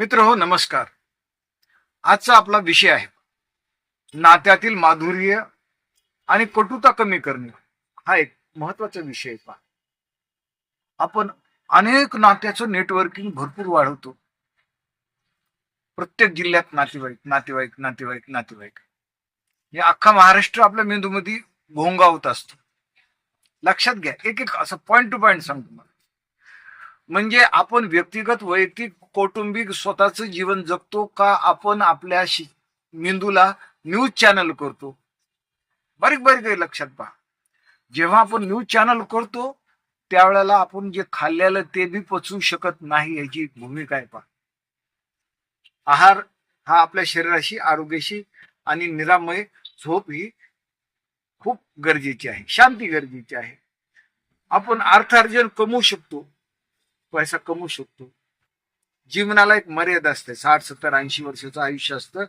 मित्र हो नमस्कार. आजचा आपला विषय आहे. नात्यातील माधुर्य आणि कटुता कमी करणे. हा एक महत्त्वाचा विषय आहे. पहा आपण अनेक नात्याचं नेटवर्किंग भरपूर वाढवतो. प्रत्येक जिल्ह्यात नातेवाईक नातेवाईक नातेवाईक नातेवाईक. हे अख्खा महाराष्ट्र आपल्या मेंदूमध्ये भोंगावत असतो. लक्षात घ्या एक एक असं पॉइंट टू पॉइंट सांगतो मला म्हणजे आपण व्यक्तिगत वैयक्तिक कौटुंबिक स्वतःचं जीवन जगतो का आपण आपल्या मेंदूला न्यूज चॅनल करतो? बारीक बारीक आहे लक्षात पहा. जेव्हा आपण न्यूज चॅनल करतो त्यावेळेला आपण जे खाल्लेलं ते बी पचवू शकत नाही याची भूमिका आहे पहा. आहार हा आपल्या शरीराशी आरोग्याशी आणि निरामय झोप ही खूप गरजेची आहे. शांती गरजेची आहे. आपण अर्थार्जन कमवू शकतो. पैसा कमवू शकतो. जीवनाला एक मर्यादा असते. साठ सत्तर ऐंशी वर्षाचं आयुष्य असतं.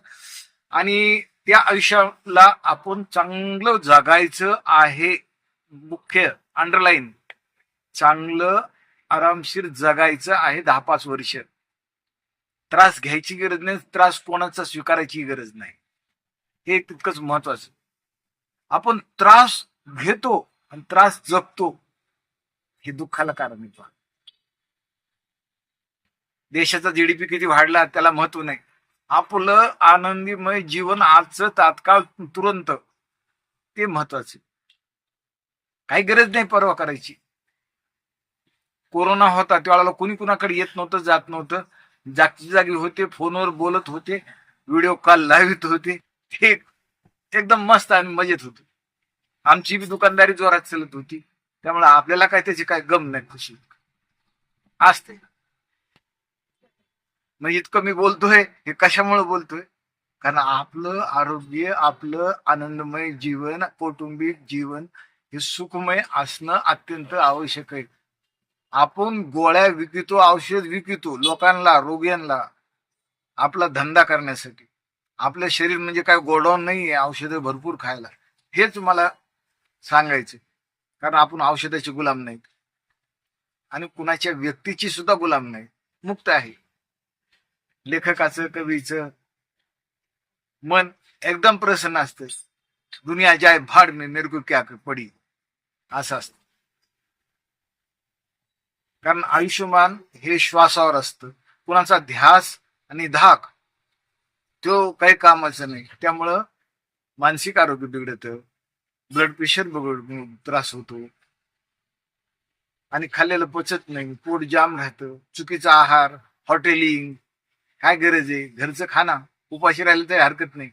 आणि त्या आयुष्याला आपण चांगलं जगायचं आहे. मुख्य अंडरलाईन चांगलं आरामशीर जगायचं आहे दहा पाच वर्ष. त्रास घ्यायची गरज नाही त्रास कोणाचा स्वीकारायची गरज नाही. हे तितकंच महत्वाचं. आपण त्रास घेतो आणि त्रास जगतो हे दुःखाला कारण आहे. देशाचा जीडीपी किती वाढला त्याला महत्त्व नाही. आपलं आनंदीमय जीवन आजचं तात्काळ तुरंत ते महत्त्वाचे काही गरज नाही परवा करायची. कोरोना होता त्यावेळेला कोणी कुणाकडे येत नव्हतं जात नव्हतं. जागची जागी होते फोनवर बोलत होते व्हिडिओ कॉल लावित होते. ते एकदम मस्त आणि मजेत होतो. आमची बी दुकानदारी जोरात चालत होती. त्यामुळे आपल्याला काय त्याची काय गम नाही खुशी. असते. म्हणजे इतकं मी बोलतोय हे कशामुळे बोलतोय? कारण आपलं आरोग्य आपलं आनंदमय जीवन कौटुंबिक जीवन हे सुखमय असणं अत्यंत आवश्यक आहे. आपण गोळ्या विकितो औषध विकितो लोकांना रोग्यांना आपला धंदा करण्यासाठी. आपलं शरीर म्हणजे काय गोडाऊन नाही आहे औषधं भरपूर खायला. हेच मला सांगायचं कारण आपण औषधाचे गुलाम नाहीत. आणि कुणाच्या व्यक्तीची सुद्धा गुलाम नाही. मुक्त आहे. लेखकाचं कवीचं. मन एकदम प्रसन्न असतं. दुनिया जाय भाड में क्या पडी. असं असतं. कारण आयुष्यमान हे श्वासावर असतं. कुणाचा ध्यास आणि धाक तो काही कामाचा नाही. त्यामुळं मानसिक आरोग्य बिघडतं. ब्लड प्रेशर बिघड त्रास होतो. आणि खाल्लेलं पचत नाही. पोट जाम राहतं. चुकीचा आहार हॉटेलिंग काय गरज आहे? घरचं खाना उपाशी राहिलं तरी हरकत नाही.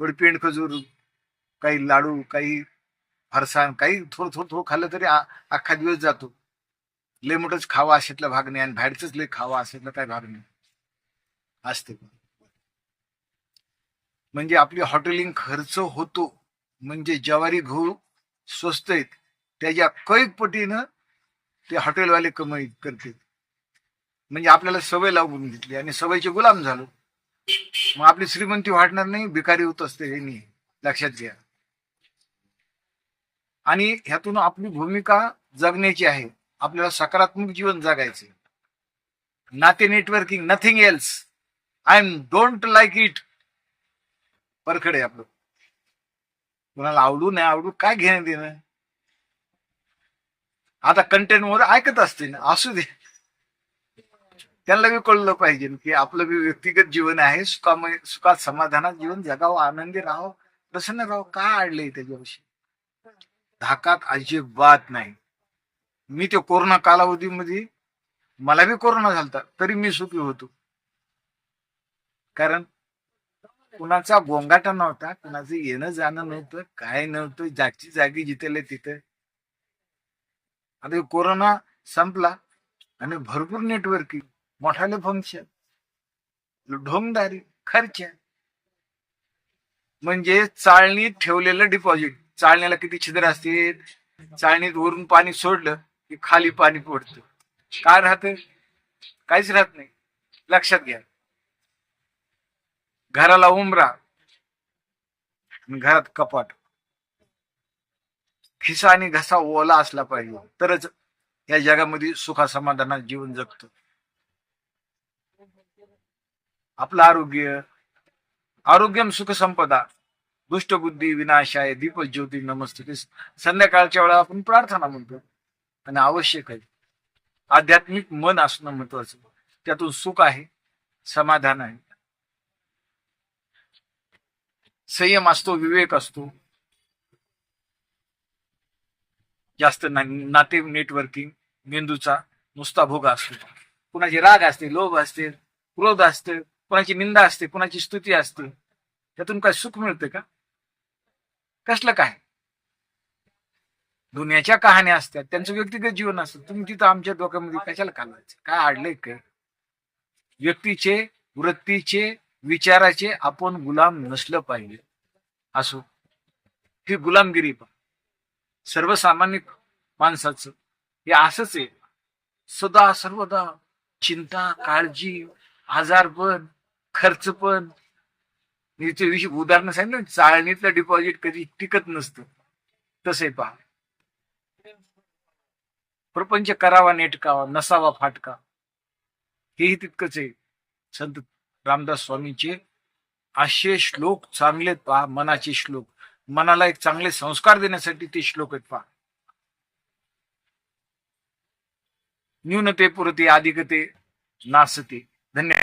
थोडी पेंड खजूर काही लाडू काही फरसाण काही थोडं थोडं थोडं खाल्लं तरी अख्खा दिवस जातो. लय मोठंच खावा असेतला भाग नाही आणि बाहेरच लय खावा असेल काय भाग नाही. असते. म्हणजे आपली हॉटेलिंग खर्च होतो. म्हणजे ज्वारी गहू स्वस्त आहेत. त्याच्या कैक पटीनं ते हॉटेलवाले कमाई करते म्हणजे आपल्याला सवय लावून घेतली आणि सवयीचे गुलाम झालो. मग आपली श्रीमंती वाढणार नाही भिकारी होत असते हे लक्षात घ्या. आणि ह्यातून आपली भूमिका जगण्याची आहे. आपल्याला सकारात्मक जीवन जगायचे नाते networking nothing else I am don't like it परखड आहे आपलं. कोणाला आवडू नाही आवडू काय घेणं देणं आता कंटेंट वर ऐकत असते ना असू दे. त्यांना बी कळलं पाहिजे की आपलं बी व्यक्तिगत जीवन आहे सुखामय सुखात समाधानात जीवन जगावं आनंदी राहावं प्रसन्न राहावं. काय अडलंय त्याच्याविषयी? धाकात अजिबात नाही. मी ते कोरोना कालावधीमध्ये मला बी कोरोना झालता तरी मी सुखी होतो. कारण कुणाचा गोंगाटा नव्हता कुणाचं येणं जाणं नव्हतं काय नव्हतं जागची जागी जिथेले तिथे. आता कोरोना संपला आणि भरपूर नेटवर्किंग मोठाले फंक्शन ढोंगदारी खर्च. म्हणजे चाळणीत ठेवलेलं डिपॉझिट चाळण्याला किती छिद्र असते चाळणीत वरून पाणी सोडलं की खाली पाणी पडतं. काय राहत? काहीच राहत नाही. लक्षात घ्या. घराला उमरा घरात कपाट. खिसा आणि घसा ओला असला पाहिजे. तरच या जगामध्ये सुखा समाधानात जीवन जगतो. आपलं आरोग्य आरोग्यम सुख संपदा दुष्टबुद्धी विनाशाय दीप ज्योती नमस्ते. संध्याकाळच्या वेळा आपण प्रार्थना म्हणतो. आणि आवश्यक आहे. आध्यात्मिक मन असणं महत्वाचं. त्यातून सुख आहे समाधान आहे. संयम असतो विवेक असतो. जास्त ना- नाते नेटवर्किंग मेंदूचा नुसता भोग असतो. कुणाचे राग असते लोभ असते क्रोध असते कुणाची निंदा असते कुणाची स्तुती असते त्यातून काय सुख मिळते का? कसलं काय? दुनियाच्या कहाण्या असतात त्यांचं व्यक्तिगत जीवन असतं. तुम्ही तिथं आमच्या डोक्यामध्ये कशाला घालायचं काय आडलंय काय व्यक्तीचे वृत्तीचे विचाराचे आपण गुलाम नसलं पाहिजे. असो. ही गुलामगिरी पण. सर्वसामान्य माणसाचं. हे असंच आहे. सदा सर्वदा चिंता काळजी आजारपण खर्च पण. याचे विषय उदाहरण सांगितलं ना, चाळणीतलं डिपॉझिट कधी टिकत नसतं. तसे पहा. प्रपंच करावा नेटकावा नसावा फाटका. हेही तितकंच आहे. संत रामदास स्वामींचे असे श्लोक चांगले पहा मनाचे श्लोक. मनाला एक चांगले संस्कार देण्यासाठी ते श्लोक आहेत पहा. न्यूनते पुरते अधिकते नासते. धन्यवाद.